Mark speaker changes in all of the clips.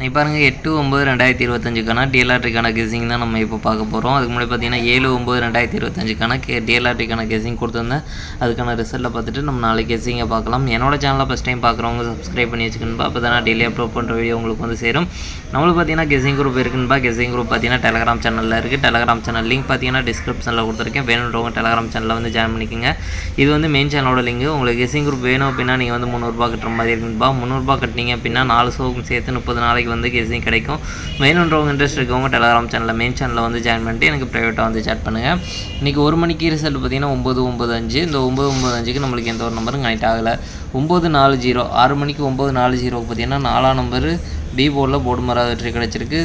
Speaker 1: நீ பாருங்கள் எட்டு ஒம்பது ரெண்டாயிரத்தி இருபத்தஞ்சுக்கான டிஎல்ஆர்டிக்கான கெஸிங் தான் நம்ம இப்போ பார்க்க போகிறோம் அதுக்கு முன்னாடி பார்த்தீங்கன்னா ஏழு ஒம்பது ரெண்டாயிரத்தி இருபத்தஞ்சுக்கான கே டிஎல்ஆர்டிக்கான கெஸிங் கொடுத்துருந்தேன். அதுக்கான ரிசல்ட்டை பார்த்துட்டு நம்ம நாளைக்கு கெஸிங்கை பார்க்கலாம். என்னோட சேனலில் ஃபஸ்ட் டைம் பார்க்குறவங்க சப்ஸ்கிரைப் பண்ணி வச்சுக்கணும்பா. அப்போ தான் நான் டெய்லி அப்லோட் பண்ணுற வீடியோ உங்களுக்கு வந்து சேரும். நம்மளுக்கு பார்த்தீங்கன்னா கெஸிங் குரூப் இருக்குன்பா. கெஸிங் குரூப் பார்த்தீங்கன்னா டெலகிராம் சேனலில் இருக்குது டெலகிராம் சேனல் லிங்க் பார்த்தீங்கன்னா டிஸ்கிரிப்ஷனில் கொடுத்துருக்கேன். வேணுன்றவங்க டெலகிராம் சேனலில் வந்து ஜாயின் பண்ணிக்கோங்க. இது வந்து மெயின் சேனலோட லிங்க் உங்களுக்கு கெஸிங் குரூப் வேணும் அப்படின்னா நீங்கள் வந்து முந்நூறுரூபா கட்டுற மாதிரி இருக்குன்பா. முந்நூறுரூபா கட்டினீங்க அப்படின்னா நாலு சோக்கும் சேர்த்து முப்பது நாளைக்கு வந்து கேஸையும் கிடைக்கும். வேணுன்றவங்க இன்ட்ரெஸ்ட் இருக்கவங்க டெலகிராம் சேனலில் மெயின் சேனலில் வந்து ஜாயின் பண்ணிட்டு எனக்கு ப்ரைவேட்டாக வந்து சேட் பண்ணுங்கள் இன்றைக்கி ஒரு மணிக்கு ரிசல்ட் பார்த்தீங்கன்னா ஒம்பது ஒம்பது அஞ்சு. இந்த ஒம்பது ஒம்பது அஞ்சுக்கு நம்மளுக்கு எந்த ஒரு நம்பரும் கனெக்ட் ஆகலை. ஒம்பது நாலு ஜீரோ ஆறு மணிக்கு ஒம்பது நாலு ஜீரோ பார்த்தீங்கன்னா நாலாம் நம்பரு பி போர்டில் போர்டு மரா வெற்றி கிடச்சிருக்கு.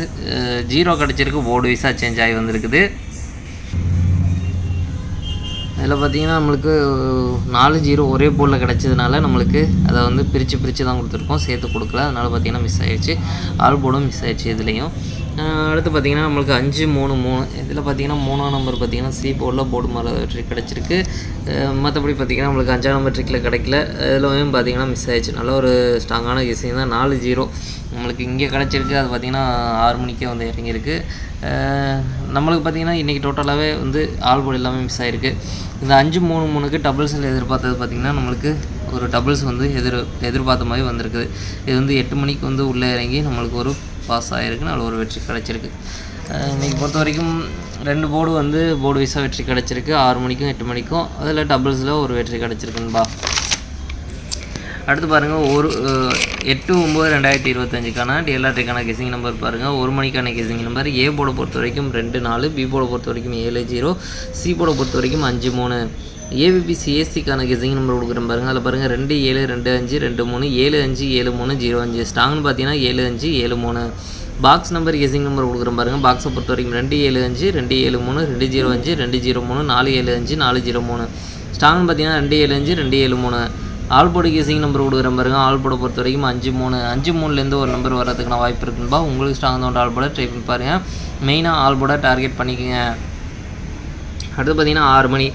Speaker 1: ஜீரோ கிடச்சிருக்கு போர்டு வைஸாக சேஞ்ச் ஆகி வந்திருக்குது. இதில் பார்த்தீங்கன்னா நம்மளுக்கு நாலு ஜீரோ ஒரே போர்டில் கிடச்சதுனால நம்மளுக்கு அதை வந்து பிரித்து பிரித்து தான் கொடுத்துருக்கோம். சேர்த்து கொடுக்கல. அதனால் பார்த்தீங்கன்னா மிஸ் ஆயிடுச்சு. ஆல் போர்டும் மிஸ் ஆயிடுச்சு இதுலேயும். அடுத்து பார்த்தீங்கன்னா நம்மளுக்கு அஞ்சு மூணு மூணு. இதில் பார்த்தீங்கன்னா மூணாம் நம்பர் பார்த்தீங்கன்னா சி போர்டில் போர்டு மர ட்ரிக் கிடச்சிருக்கு. மற்றபடி பார்த்தீங்கன்னா நம்மளுக்கு அஞ்சாம் நம்பர் ட்ரிக்கில் கிடைக்கல. இதுலயும் பார்த்தீங்கன்னா மிஸ் ஆயிடுச்சு. நல்ல ஒரு ஸ்ட்ராங்கான விஷயம் தான். நாலு ஜீரோ நம்மளுக்கு இங்கே கிடச்சிருக்கு. அது பார்த்திங்கன்னா ஆறு மணிக்கே வந்து இறங்கியிருக்கு. நம்மளுக்கு பார்த்திங்கன்னா இன்றைக்கி டோட்டலாகவே வந்து ஆல் போர்டு எல்லாமே மிஸ் ஆகிருக்கு இந்த அஞ்சு மூணு மூணுக்கு டபுள்ஸில் எதிர்பார்த்தது பார்த்திங்கன்னா நம்மளுக்கு ஒரு டபுள்ஸ் வந்து எதிர் எதிர்பார்த்த மாதிரி வந்திருக்குது. இது வந்து எட்டு மணிக்கு வந்து உள்ளே இறங்கி நம்மளுக்கு ஒரு பாஸ் ஆகிருக்கு அதில் ஒரு வெற்றி கிடச்சிருக்கு. இன்றைக்கி பொறுத்த வரைக்கும் ரெண்டு போர்டு வந்து போர்டு வைஸாக வெற்றி கிடச்சிருக்கு. ஆறு மணிக்கும் எட்டு மணிக்கும். அதில் டபுள்ஸில் ஒரு வெற்றி கிடச்சிருக்குன்பா அடுத்து பாருங்கள் ஒரு எட்டு ஒம்பது ரெண்டாயிரத்தி இருபத்தஞ்சுக்கான டிஎல்ஆர்டிக்கான கெசிங் நம்பர் பாருங்கள் ஒரு மணிக்கான கெசிங் நம்பர் ஏ போர்டை பொறுத்த வரைக்கும் ரெண்டு நாலு பி போர்டை பொறுத்த வரைக்கும் ஏழு ஜீரோ சி போர்டை பொறுத்த வரைக்கும் அஞ்சு மூணு. ஏபிபிசி சிஎஸ்சிக்கான கெசிங் நம்பர் கொடுக்குறேன் பாருங்கள் அதில் பாருங்கள் ரெண்டு ஏழு ரெண்டு அஞ்சு ரெண்டு மூணு ஏழு அஞ்சு ஏழு மூணு ஜீரோ அஞ்சு. ஸ்ட்ராங்னு பார்த்தீங்கன்னா ஏழு அஞ்சு ஏழு மூணு. பாக்ஸ் நம்பர் கெசிங் நம்பர் கொடுக்குறேன் பாருங்கள் பாக்ஸை பொறுத்த வரைக்கும் ரெண்டு ஏழு அஞ்சு ரெண்டு ஏழு மூணு ரெண்டு ஜீரோ அஞ்சு ரெண்டு ஜீரோ மூணு நாலு ஏழு அஞ்சு நாலு ஜீரோ மூணு. ஸ்ட்ராங்னு பார்த்தீங்கன்னா ரெண்டு ஏழு அஞ்சு ரெண்டு ஏழு மூணு. ஆல்போட கேசிங் நம்பர் கொடுக்குறேன் பாருங்க. ஆல்போர்டை பொறுத்த வரைக்கும் அஞ்சு மூணு. அஞ்சு மூணுலேருந்து ஒரு நம்பர் வரதுக்கான வாய்ப்பு இருக்குன்பா. உங்களுக்கு ஸ்ட்ராங் தோன்ற ஆல்போட ட்ரை பண்ணி பாருங்கள் மெயினாக ஆல்போட டார்கெட் பண்ணிக்கோங்க. அடுத்து பார்த்தீங்கன்னா ஆறு மணி.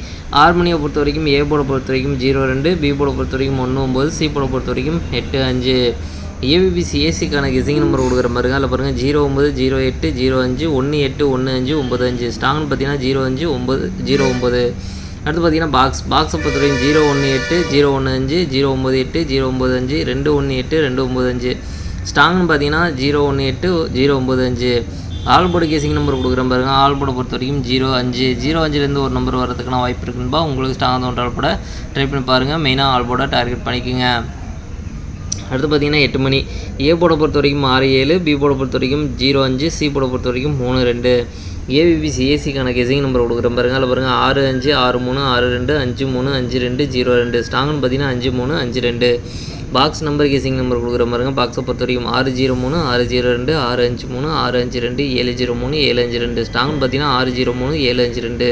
Speaker 1: ஆறு மணியை பொறுத்த வரைக்கும் ஏ போட பொறுத்த வரைக்கும் ஜீரோ ரெண்டு பி போட பொறுத்த வரைக்கும் ஒன்று ஒம்பது சி போட பொறுத்த வரைக்கும் எட்டு அஞ்சு. ஏபிபிசி ஏசிக்கான கெசிங் நம்பர் கொடுக்குற பாருங்க அதில் பாருங்கள் ஜீரோ ஒம்பது ஜீரோ எட்டு ஜீரோ அஞ்சு ஒன்று எட்டு ஒன்று அஞ்சு ஒம்பது அஞ்சு. ஸ்டாங்னு பார்த்தீங்கன்னா ஜீரோ அஞ்சு ஒம்பது ஜீரோ ஒம்பது அடுத்து பார்த்தீங்கன்னா பாக்ஸ் பாக்ஸை பொறுத்த வரைக்கும் ஜீரோ ஒன்று எட்டு ஜீரோ ஒன்று அஞ்சு ஜீரோ ஒம்பது எட்டு ஜீரோ ஒம்பது அஞ்சு ரெண்டு ஒன்று எட்டு ரெண்டு ஒம்பது அஞ்சு. ஸ்டாங்னு பார்த்தீங்கன்னா ஜீரோ ஒன்று எட்டு ஜீரோ ஒம்பது அஞ்சு. ஆல்போர்டு கேசிங் நம்பர் கொடுக்குறேன் பாருங்கள் ஆல்போர்டை பொறுத்த வரைக்கும் ஜீரோ அஞ்சு ஜீரோ அஞ்சுலேருந்து ஒரு நம்பர் வரதுக்கான வாய்ப்பு இருக்குன்பா? உங்களுக்கு ஸ்ட்ராங் தோன்றால் கூட ட்ரை பண்ணி பாருங்கள் மெயினாக ஆல்போர்டை டார்கெட் பண்ணிக்கோங்க. அடுத்து பார்த்தீங்கன்னா எட்டு மணி. ஏ போட பொறுத்த வரைக்கும் ஆறு ஏழு. பி போட பொறுத்த வரைக்கும் ஜீரோ அஞ்சு. சி போட பொறுத்த வரைக்கும் மூணு ரெண்டு. ஏபிபிசி ஏசிக்கான கெசிங் நம்பர் கொடுக்குறேன் பாருங்கள் அதில் பாருங்கள் ஆறு அஞ்சு ஆறு மூணு ஆறு ரெண்டு அஞ்சு மூணு அஞ்சு ரெண்டு ஜீரோ ரெண்டு. ஸ்ட்ராங்னு பார்த்தீங்கன்னா அஞ்சு மூணு அஞ்சு ரெண்டு. பாக்ஸ் நம்பர் கேசிங் நம்பர் கொடுக்குற மாதிரிங்க. பாக்ஸை பொறுத்த வரைக்கும் ஆறு ஜீரோ மூணு ஆறு ஜீரோ ரெண்டு ஆறு அஞ்சு மூணு ஆறு அஞ்சு ரெண்டு ஏழு ஜீரோ மூணு ஏழு அஞ்சு ரெண்டு. ஸ்டாங்னு பார்த்தீங்கன்னா ஆறு ஜீரோ மூணு ஏழு அஞ்சு ரெண்டு.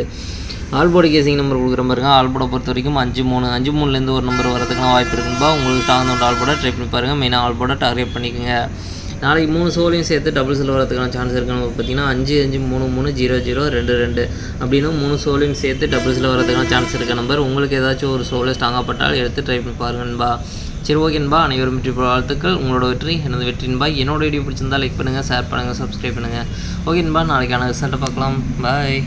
Speaker 1: ஆல்போர்டு கேசிங் நம்பர் கொடுக்குற மாதிரிங்க. ஆல்போர்டை பொறுத்த வரைக்கும் அஞ்சு மூணு அஞ்சு மூணுலேருந்து ஒரு நம்பர் வரதுக்கான வாய்ப்பு இருக்குன்பா உங்களுக்கு ஸ்டாங் தோன்ற ஆல்போர்டை ட்ரை பண்ணி பாருங்கள் மெயினாக ஆல்போர்டை டார்கெட் பண்ணிக்கோங்க. நாளைக்கு மூணு சோலையும் சேர்த்து டபுள் சில் வரதுக்கான சான்ஸ் இருக்குது நம்ம பார்த்தீங்கன்னா அஞ்சு அஞ்சு மூணு மூணு ஜீரோ ஜீரோ ரெண்டு ரெண்டு அப்படின்னு மூணு சோலையும் சேர்த்து டபுள் டபுள்ஸில் வரதுக்கான சான்ஸ் இருக்க. நம்பர் உங்களுக்கு ஏதாச்சும் ஒரு சோலை ஸ்ட்ராங்காக பட்டால் எடுத்து ட்ரை பண்ணி பாருங்கன்பா சரி ஓகேன்பா அனைவரும் வெற்றி வாழ்த்துக்கள். உங்களோட வெற்றி எனது வெற்றின்பா என்னோட வீடியோ பிடிச்சிருந்தா லைக் பண்ணுங்கள் ஷேர் பண்ணுங்கள் சப்ஸ்கிரைப் பண்ணுங்கள் ஓகேன்பா நாளைக்கான ரிசல்ட்டை பார்க்கலாம். பாய்